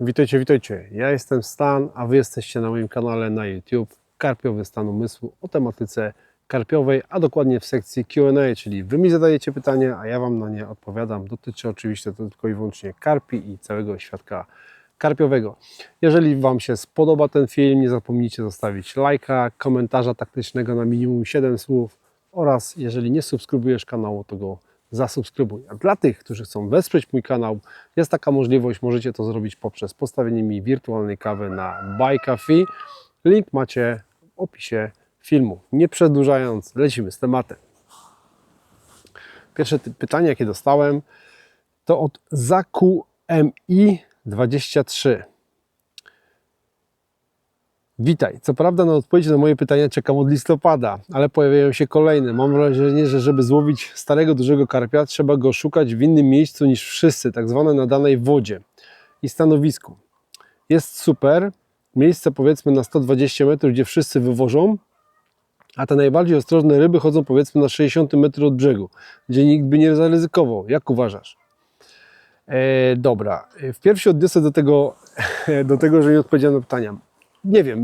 Witajcie, witajcie. Ja jestem Stan, a Wy jesteście na moim kanale na YouTube Karpiowy Stan Umysłu o tematyce karpiowej, a dokładnie w sekcji Q&A, czyli Wy mi zadajecie pytania, a ja Wam na nie odpowiadam. Dotyczy oczywiście to tylko i wyłącznie karpi i całego świadka karpiowego. Jeżeli Wam się spodoba ten film, nie zapomnijcie zostawić lajka, komentarza taktycznego na minimum 7 słów oraz jeżeli nie subskrybujesz kanału, to go zasubskrybuj. A dla tych, którzy chcą wesprzeć mój kanał, jest taka możliwość, możecie to zrobić poprzez postawienie mi wirtualnej kawy na Buy Coffee. Link macie w opisie filmu. Nie przedłużając, lecimy z tematem. Pierwsze pytanie, jakie dostałem, to od Zaku MI23. Witaj. Co prawda na odpowiedź na moje pytania czekam od listopada, ale pojawiają się kolejne. Mam wrażenie, że żeby złowić starego, dużego karpia, trzeba go szukać w innym miejscu niż wszyscy, tak zwane na danej wodzie i stanowisku. Jest super, miejsce powiedzmy na 120 metrów, gdzie wszyscy wywożą, a te najbardziej ostrożne ryby chodzą powiedzmy na 60 metrów od brzegu, gdzie nikt by nie zaryzykował. Jak uważasz? E, dobra, w pierwszy odniosę do tego, do tego, że nie odpowiedziałem na pytania. Nie wiem,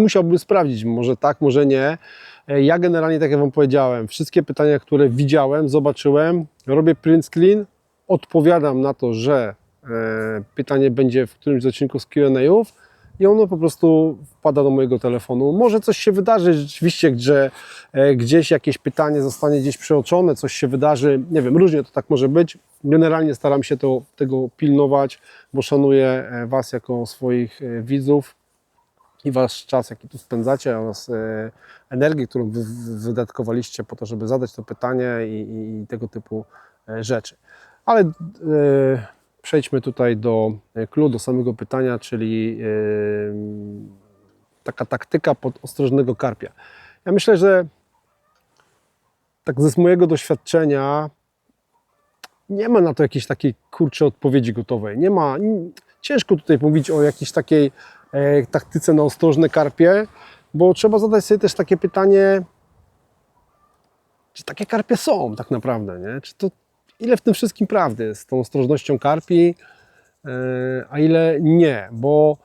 musiałbym sprawdzić, może tak, może nie. E, Ja generalnie, tak jak Wam powiedziałem, wszystkie pytania, które widziałem, zobaczyłem, robię print screen, odpowiadam na to, że e, pytanie będzie w którymś z odcinków z Q&A'ów i ono po prostu wpada do mojego telefonu. Może coś się wydarzy rzeczywiście, że e, gdzieś jakieś pytanie zostanie gdzieś przeoczone, coś się wydarzy, nie wiem, różnie to tak może być. Generalnie staram się to, tego pilnować, bo szanuję Was jako swoich widzów i Wasz czas, jaki tu spędzacie oraz e, energię, którą wy wy- wydatkowaliście po to, żeby zadać to pytanie i, i, tego typu e, rzeczy. Ale e, przejdźmy tutaj do clue, do samego pytania, czyli taka taktyka pod ostrożnego karpia. Ja myślę, że tak ze mojego doświadczenia nie ma na to jakiejś takiej kurczę odpowiedzi gotowej. Nie ma, ciężko tutaj mówić o jakiejś takiej taktyce na ostrożne karpie, bo trzeba zadać sobie też takie pytanie, czy takie karpie są tak naprawdę, nie? Czy to, ile w tym wszystkim prawdy jest z tą ostrożnością karpi, e, a ile nie, bo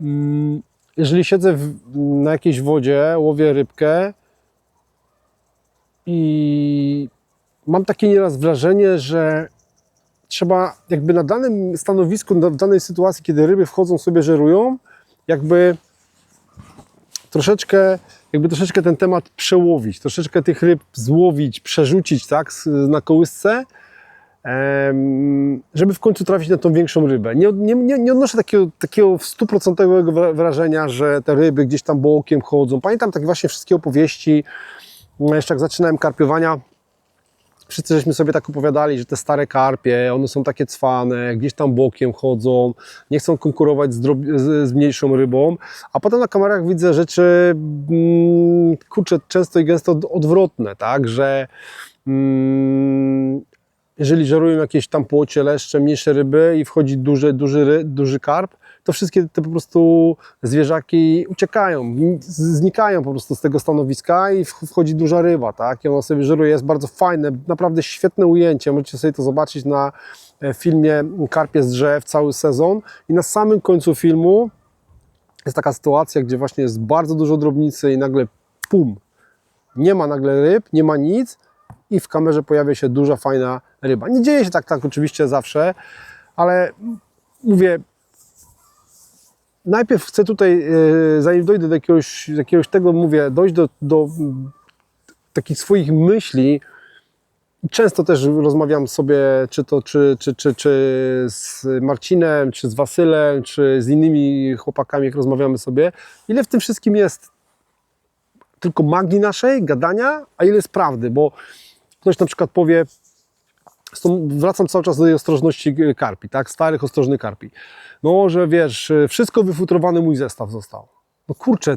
mm, jeżeli siedzę w, na jakiejś wodzie, łowię rybkę i mam takie nieraz wrażenie, że trzeba jakby na danym stanowisku, na- w danej sytuacji, kiedy ryby wchodzą sobie, żerują, jakby troszeczkę, jakby troszeczkę ten temat przełowić, troszeczkę tych ryb złowić, przerzucić tak, na kołysce, żeby w końcu trafić na tą większą rybę. Nie, nie, nie, odnoszę takiego, takiego stuprocentowego wra- wrażenia, że te ryby gdzieś tam bokiem chodzą. Pamiętam takie właśnie wszystkie opowieści, no, jeszcze jak zaczynałem karpiowania, wszyscy żeśmy sobie tak opowiadali, że te stare karpie, one są takie cwane, gdzieś tam bokiem chodzą, nie chcą konkurować z, z, mniejszą rybą, a potem na kamerach widzę rzeczy, mm, kurczę, często i gęsto od- odwrotne, tak, że mm, jeżeli żerują jakieś tam płocie, leszcze, mniejsze ryby i wchodzi duży, duży, duży karp, to wszystkie te po prostu zwierzaki uciekają, znikają po prostu z tego stanowiska i wch- wchodzi duża ryba, tak? I ona sobie żeruje, jest bardzo fajne, naprawdę świetne ujęcie, możecie sobie to zobaczyć na e, filmie Karpie z drzew, cały sezon i na samym końcu filmu jest taka sytuacja, gdzie właśnie jest bardzo dużo drobnicy i nagle pum, nie ma nagle ryb, nie ma nic i w kamerze pojawia się duża, fajna ryba. Nie dzieje się tak, tak oczywiście zawsze, ale mówię, najpierw chcę tutaj, e, zanim dojdę do jakiegoś, jakiegoś tego, mówię, dojść do, do takich swoich myśli. Często też rozmawiam sobie, czy to czy, czy, czy, czy z Marcinem, czy z Wasylem, czy z innymi chłopakami, jak rozmawiamy sobie, ile w tym wszystkim jest tylko magii naszej, gadania, a ile jest prawdy, bo ktoś na przykład powie, wracam cały czas do tej ostrożności e, karpi, tak, starych ostrożnych karpi. No, że wiesz, e, wszystko wyfutrowany mój zestaw został. No kurczę,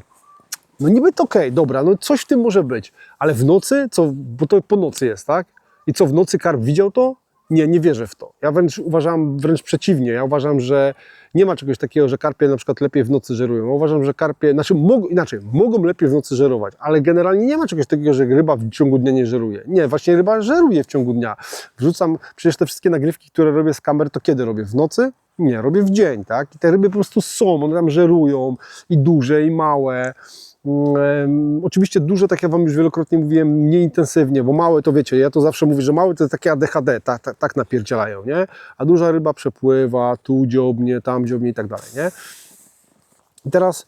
no niby to okej, dobra, no coś w tym może być, ale w nocy, co, bo to po nocy jest, tak? I co, w nocy karp widział to? Nie, nie wierzę w to. Ja wręcz uważam wręcz przeciwnie. Ja uważam, że nie ma czegoś takiego, że karpie na przykład lepiej w nocy żerują. Uważam, że karpie, znaczy mogą, inaczej, mogą lepiej w nocy żerować, ale generalnie nie ma czegoś takiego, że ryba w ciągu dnia nie żeruje. Nie, właśnie ryba żeruje w ciągu dnia. Wrzucam przecież te wszystkie nagrywki, które robię z kamer, to kiedy robię? W nocy? Nie, robię w dzień, tak? I te ryby po prostu są, one tam żerują i duże, i małe. Um, oczywiście duże, tak jak Wam już wielokrotnie mówiłem, mniej intensywnie, bo małe to wiecie, ja to zawsze mówię, że małe to jest takie ADHD, tak, tak, tak napierdzielają, nie? A duża ryba przepływa, tu dziobnie, tam dziobnie i tak dalej, nie? I teraz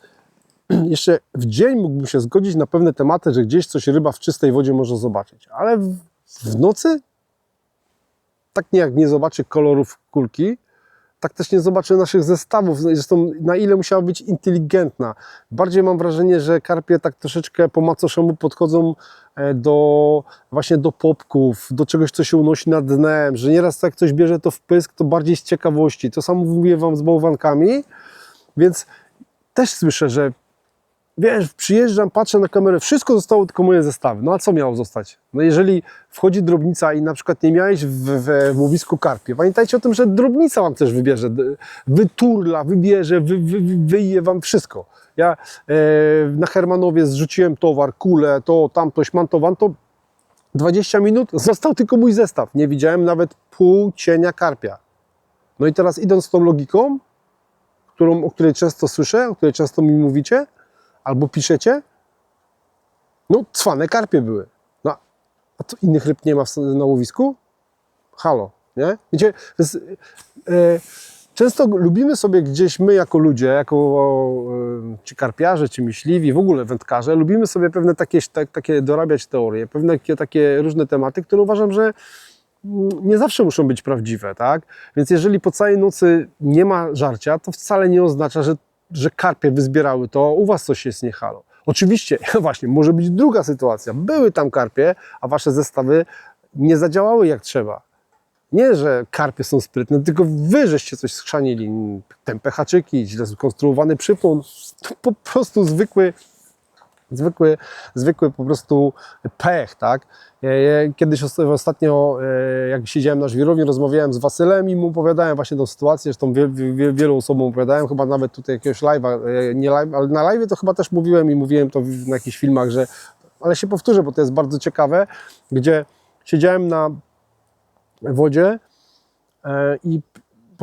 jeszcze w dzień mógłbym się zgodzić na pewne tematy, że gdzieś coś ryba w czystej wodzie może zobaczyć, ale w, w nocy tak nie jak nie zobaczy kolorów kulki, tak też nie zobaczy naszych zestawów. Zresztą na ile musiała być inteligentna. Bardziej mam wrażenie, że karpie tak troszeczkę po macoszemu podchodzą e, do właśnie do popków, do czegoś, co się unosi nad dnem, że nieraz jak ktoś bierze to w pysk, to bardziej z ciekawości. To samo mówię Wam z bałwankami, więc też słyszę, że wiesz, przyjeżdżam, patrzę na kamerę, wszystko zostało tylko moje zestawy. No a co miało zostać? No jeżeli wchodzi drobnica i na przykład nie miałeś w, w, łowisku karpie, pamiętajcie o tym, że drobnica wam też wybierze, wyturla, wybierze, wy, wy, wyje wam wszystko. Ja e, na Hermanowie zrzuciłem towar, kulę, to, tamto, śmantowan, to 20 minut został tylko mój zestaw. Nie widziałem nawet pół cienia karpia. No i teraz idąc tą logiką, którą, o której często słyszę, o której często mi mówicie, albo piszecie, no cwane karpie były. No, a co innych ryb nie ma na łowisku? Halo, nie? Wiecie, to jest, e, często lubimy sobie gdzieś my jako ludzie, jako e, czy karpiarze, czy myśliwi, w ogóle wędkarze, lubimy sobie pewne takie, tak, takie dorabiać teorie, pewne takie, takie różne tematy, które uważam, że mm, nie zawsze muszą być prawdziwe, tak? Więc jeżeli po całej nocy nie ma żarcia, to wcale nie oznacza, że że karpie wyzbierały to, u Was coś jest nie halo. Oczywiście, właśnie, może być druga sytuacja. Były tam karpie, a Wasze zestawy nie zadziałały jak trzeba. Nie, że karpie są sprytne, tylko Wy żeście coś skrzanili. Tępe haczyki, źle skonstruowany przypłon. To po prostu zwykły, zwykły, zwykły po prostu pech, tak? Kiedyś os- ostatnio, e, jak siedziałem na żwirowni, rozmawiałem z Wasylem i mu opowiadałem właśnie tą sytuację, zresztą wie, wie, wielu osobom opowiadałem, chyba nawet tutaj jakiegoś live'a, e, nie live, ale na live to chyba też mówiłem i mówiłem to na jakichś filmach, że, ale się powtórzę, bo to jest bardzo ciekawe, gdzie siedziałem na wodzie e, i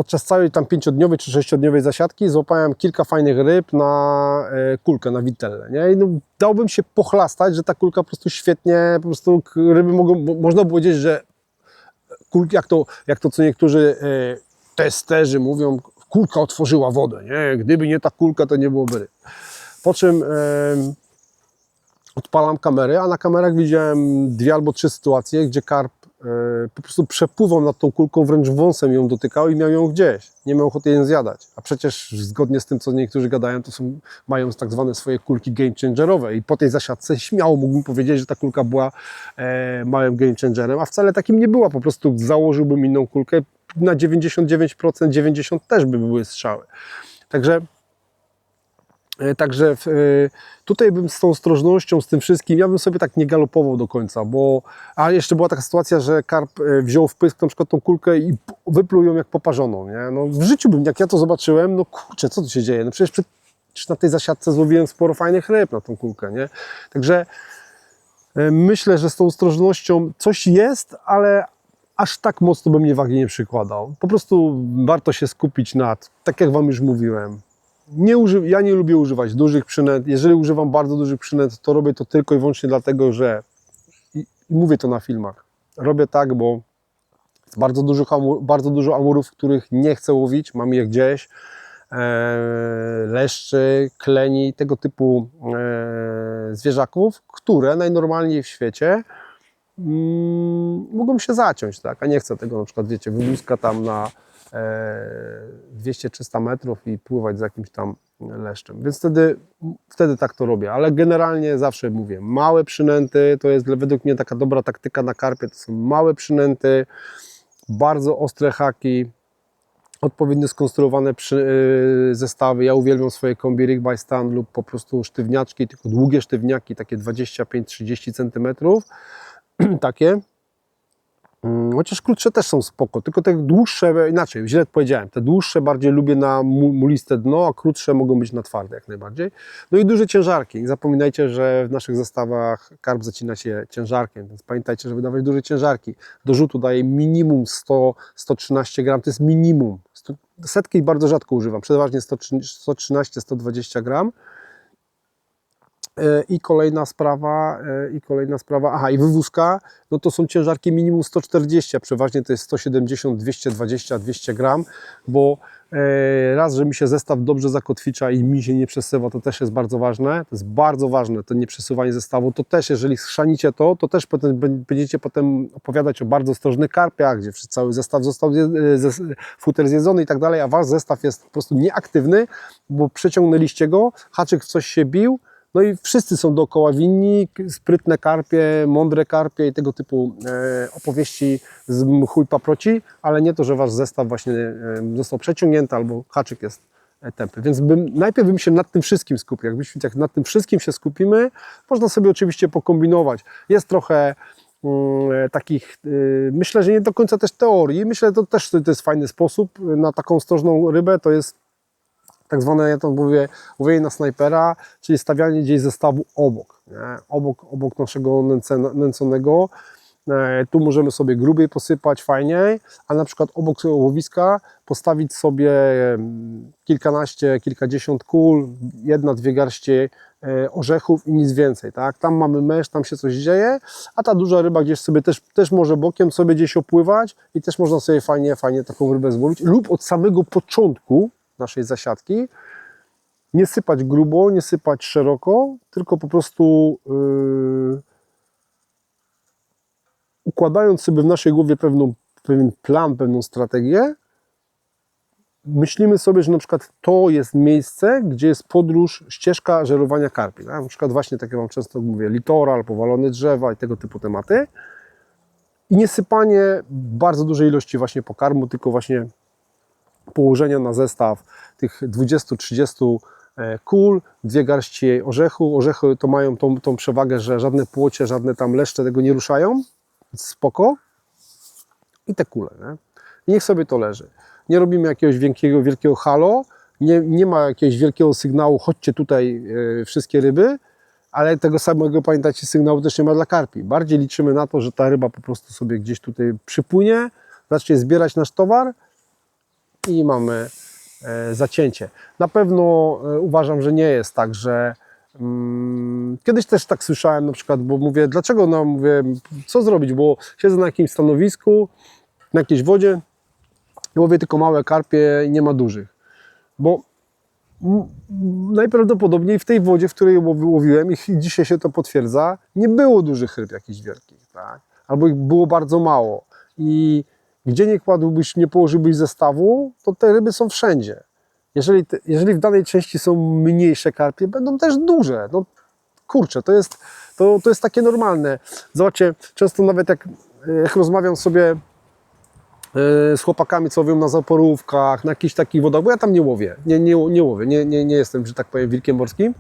podczas całej tam pięciodniowej czy sześciodniowej zasiadki złapałem kilka fajnych ryb na e, kulkę, na witellę. Nie? I no, dałbym się pochlastać, że ta kulka po prostu świetnie, po prostu ryby mogą, można powiedzieć, że kulki, jak to, jak to co niektórzy e, testerzy mówią, kulka otworzyła wodę. Nie? Gdyby nie ta kulka, to nie byłoby ryb. Po czym odpalam kamery, a na kamerach widziałem dwie albo trzy sytuacje, gdzie karp e, po prostu przepływał nad tą kulką, wręcz wąsem ją dotykał i miał ją gdzieś. Nie miał ochoty jej zjadać. A przecież zgodnie z tym, co niektórzy gadają, to są, mają tak zwane swoje kulki game changerowe i po tej zasiadce śmiało mógłbym powiedzieć, że ta kulka była e, małym game changerem, a wcale takim nie była. Po prostu założyłbym inną kulkę, na 99%, 90% też by były strzały. Także E, Także w, e, tutaj bym z tą ostrożnością, z tym wszystkim, ja bym sobie tak nie galopował do końca, bo a jeszcze była taka sytuacja, że karp e, wziął w pysk na przykład tą kulkę i wypluł ją jak poparzoną, nie? No w życiu bym, jak ja to zobaczyłem, no kurczę, co tu się dzieje? No przecież, na tej zasiadce złowiłem sporo fajnych ryb na tą kulkę, nie? Także e, myślę, że z tą ostrożnością coś jest, ale aż tak mocno bym nie wagi nie przykładał. Po prostu warto się skupić nad, tak jak Wam już mówiłem, nie uży, ja nie lubię używać dużych przynęt. Jeżeli używam bardzo dużych przynęt, to robię to tylko i wyłącznie dlatego, że i, i mówię to na filmach. Robię tak, bo jest bardzo dużo, bardzo dużo amurów, których nie chcę łowić, mam je gdzieś. E, leszczy, kleni, tego typu e, zwierzaków, które najnormalniej w świecie mm, mogą się zaciąć, tak? A nie chcę tego na przykład, wiecie, wyłuska tam na 200-300 metrów i pływać z jakimś tam leszczem. Więc wtedy, wtedy tak to robię, ale generalnie zawsze mówię, małe przynęty to jest według mnie taka dobra taktyka na karpie, to są małe przynęty, bardzo ostre haki, odpowiednio skonstruowane przy, y, zestawy. Ja uwielbiam swoje kombi rig by stand lub po prostu sztywniaczki, tylko długie sztywniaki, takie 25-30 cm, takie Chociaż krótsze też są spoko, tylko te dłuższe, inaczej, źle powiedziałem, te dłuższe bardziej lubię na mu- muliste dno, a krótsze mogą być na twarde jak najbardziej. No i duże ciężarki. Nie zapominajcie, że w naszych zestawach karp zacina się ciężarkiem, więc pamiętajcie, żeby dawać duże ciężarki. Do rzutu daję minimum 100-113 gram, to jest minimum. Setki bardzo rzadko używam, przeważnie 113-120 gram. I kolejna sprawa, e, i kolejna sprawa, aha, i wywózka, no to są ciężarki minimum 140, a przeważnie to jest 170, 220, 200 gram, bo e, raz, że mi się zestaw dobrze zakotwicza i mi się nie przesywa, to też jest bardzo ważne, to jest bardzo ważne, to nieprzesuwanie zestawu, to też, jeżeli schrzanicie to, to też potem, będziecie potem opowiadać o bardzo ostrożnych karpiach, gdzie cały zestaw został, e, futer zjedzony i tak dalej, a wasz zestaw jest po prostu nieaktywny, bo przeciągnęliście go, haczyk w coś się bił, no i wszyscy są dookoła winni, sprytne karpie, mądre karpie i tego typu e, opowieści z mchu i paproci, ale nie to, że wasz zestaw właśnie e, został przeciągnięty albo haczyk jest e, tępy. Więc bym, najpierw bym się nad tym wszystkim skupił. Jakbyśmy jak nad tym wszystkim się skupimy, można sobie oczywiście pokombinować. Jest trochę mm, takich, myślę, że nie do końca też teorii. Myślę, że to też to jest fajny sposób na taką ostrożną rybę, to jest tak zwane, ja to mówię, łowienie na snajpera, czyli stawianie gdzieś zestawu obok, nie? obok, obok naszego nęce- nęconego. E, Tu możemy sobie grubiej posypać, fajniej, a na przykład obok łowiska postawić sobie kilkanaście, kilkadziesiąt kul, jedna, dwie garście e, orzechów i nic więcej. Tak? Tam mamy mesz, tam się coś dzieje, a ta duża ryba gdzieś sobie też, też może bokiem sobie gdzieś opływać i też można sobie fajnie, fajnie taką rybę złowić lub od samego początku naszej zasiadki nie sypać grubo, nie sypać szeroko, tylko po prostu yy, układając sobie w naszej głowie pewną, pewien plan, pewną strategię, myślimy sobie, że na przykład to jest miejsce, gdzie jest podróż, ścieżka żerowania karpi. Tak? Na przykład właśnie takie Wam często mówię, litoral, powalone drzewa i tego typu tematy. I nie sypanie bardzo dużej ilości właśnie pokarmu, tylko właśnie położenia na zestaw tych 20-30 e, kul, dwie garści orzechu. Orzechy to mają tą, tą przewagę, że żadne płocie, żadne tam leszcze tego nie ruszają. Spoko. I te kule. Nie? Niech sobie to leży. Nie robimy jakiegoś wielkiego, wielkiego halo, nie, nie ma jakiegoś wielkiego sygnału, chodźcie tutaj e, wszystkie ryby, ale tego samego, pamiętajcie, sygnału też nie ma dla karpi. Bardziej liczymy na to, że ta ryba po prostu sobie gdzieś tutaj przypłynie, zacznie zbierać nasz towar, i mamy e, zacięcie. Na pewno e, uważam, że nie jest tak, że mm, kiedyś też tak słyszałem na przykład, bo mówię, dlaczego, no mówię, co zrobić, bo siedzę na jakimś stanowisku, na jakiejś wodzie i łowię tylko małe karpie i nie ma dużych, bo najprawdopodobniej w tej wodzie, w której łowi- łowiłem i dzisiaj się to potwierdza, nie było dużych ryb jakichś wielkich, tak? albo ich było bardzo mało i gdzie nie kładłbyś, nie położyłbyś zestawu, to te ryby są wszędzie. Jeżeli, jeżeli w danej części są mniejsze karpie, będą też duże. No kurczę, to jest, to, to jest takie normalne. Zobaczcie, często nawet jak, jak rozmawiam sobie e, z chłopakami, co łowią na zaporówkach, na jakichś takich wodach, bo ja tam nie łowię, nie, nie, nie łowię, nie, nie, nie jestem, że tak powiem, wilkiem morskim,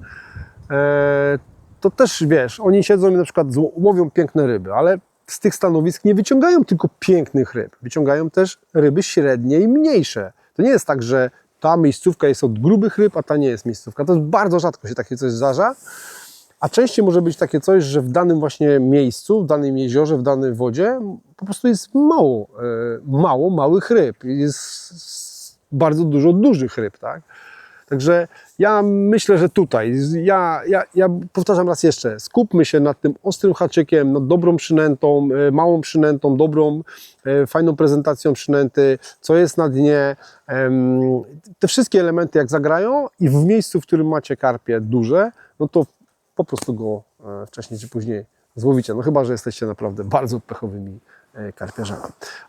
e, to też wiesz, oni siedzą i na przykład łowią piękne ryby, ale z tych stanowisk nie wyciągają tylko pięknych ryb, wyciągają też ryby średnie i mniejsze. To nie jest tak, że ta miejscówka jest od grubych ryb, a ta nie jest miejscówka. To jest bardzo rzadko się takie coś zdarza. A częściej może być takie coś, że w danym właśnie miejscu, w danym jeziorze, w danej wodzie po prostu jest mało, e, mało małych ryb. Jest bardzo dużo dużych ryb, tak? Także ja myślę, że tutaj, ja, ja, ja powtarzam raz jeszcze, skupmy się nad tym ostrym haczykiem, nad dobrą przynętą, e, małą przynętą, dobrą, e, fajną prezentacją przynęty, co jest na dnie. Te wszystkie elementy jak zagrają i w miejscu, w którym macie karpie duże, no to po prostu go e, wcześniej czy później złowicie. No chyba, że jesteście naprawdę bardzo pechowymi karpiarzami.